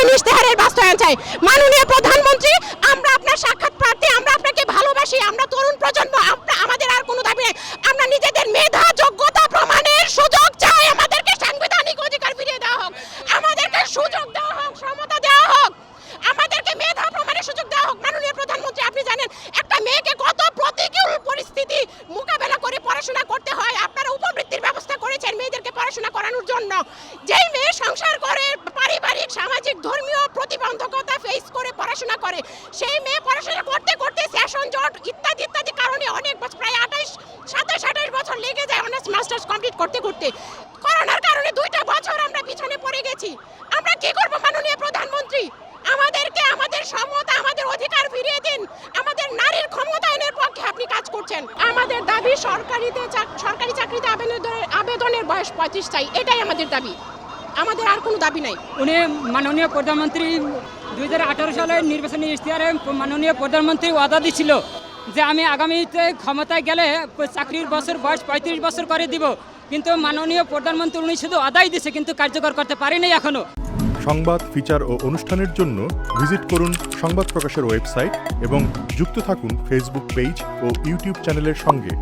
নির্বাচনী ইশতেহারের বাস্তবায়ন চাই। মাননীয় প্রধানমন্ত্রী, আমরা আপনার সাক্ষাৎ প্রার্থী, আমরা আপনাকে ভালোবাসি, আমরা তরুণ প্রজন্ম আমাদের আর কোনো দাবি নেই। আমরা নিজেদের মেধা, যোগ্যতা, প্রমাণের সুযোগ চাই। আমাদেরকে সাংবিধানিক অধিকার ফিরিয়ে দেওয়া হোক। আমাদেরকে সুযোগ দেওয়া হোক, সমতা দেওয়া হোক। আমাদেরকে মেধা, প্রমাণের সুযোগ দেওয়া হোক। মাননীয় প্রধানমন্ত্রী, আপনি জানেন, একটা মেয়েকে কত প্রতিকূল পরিস্থিতি মোকাবেলা করে পড়াশোনা করতে হয়। আপনারা উপবৃত্তির ব্যবস্থা করেছেন মেয়েদেরকে পড়াশোনা করানোর জন্য। যেই মেয়ে সংসার করে পড়াশোনা করে। সেই মেয়ে পড়াশোনা করতে করতে সেশন জট ইত্যাদি ইত্যাদি কারণে অনেক বছর প্রায় আঠাইশ, সাতাশ আঠাশ বছর লেগে যায় অনার্স মাস্টার্স কমপ্লিট করতে করতে। করোনার কারণে দুইটা বছর আমরা পিছনে পড়ে গেছি। আমরা কি করব মাননীয় প্রধানমন্ত্রী? আমাদেরকে আমাদের সমতা আমাদের অধিকার ফিরিয়ে দিন। আমাদের নারীর ক্ষমতায়নের পক্ষে আপনি কাজ করছেন। আমাদের দাবি সরকারিতে সরকারি চাকরিতে আবেদনের আবেদনের বয়স পঁয়ত্রিশ চাই। এটাই আমাদের দাবি। আমাদের আর কোনো দাবি নাই। উনি মাননীয় প্রধানমন্ত্রী দুই সালের নির্বাচনী ইশতেহারে মাননীয় প্রধানমন্ত্রী ওয়াদা দিছিল যে আমি আগামীতে ক্ষমতায় গেলে চাকরির বছর বয়স পঁয়ত্রিশ বছর করে দিব। কিন্তু মাননীয় প্রধানমন্ত্রী উনি শুধু আদায় দিছে কিন্তু কার্যকর করতে পারেনি এখনও। সংবাদ ফিচার ও অনুষ্ঠানের জন্য ভিজিট করুন সংবাদ প্রকাশের ওয়েবসাইট এবং যুক্ত থাকুন ফেসবুক পেজ ও ইউটিউব চ্যানেলের সঙ্গে।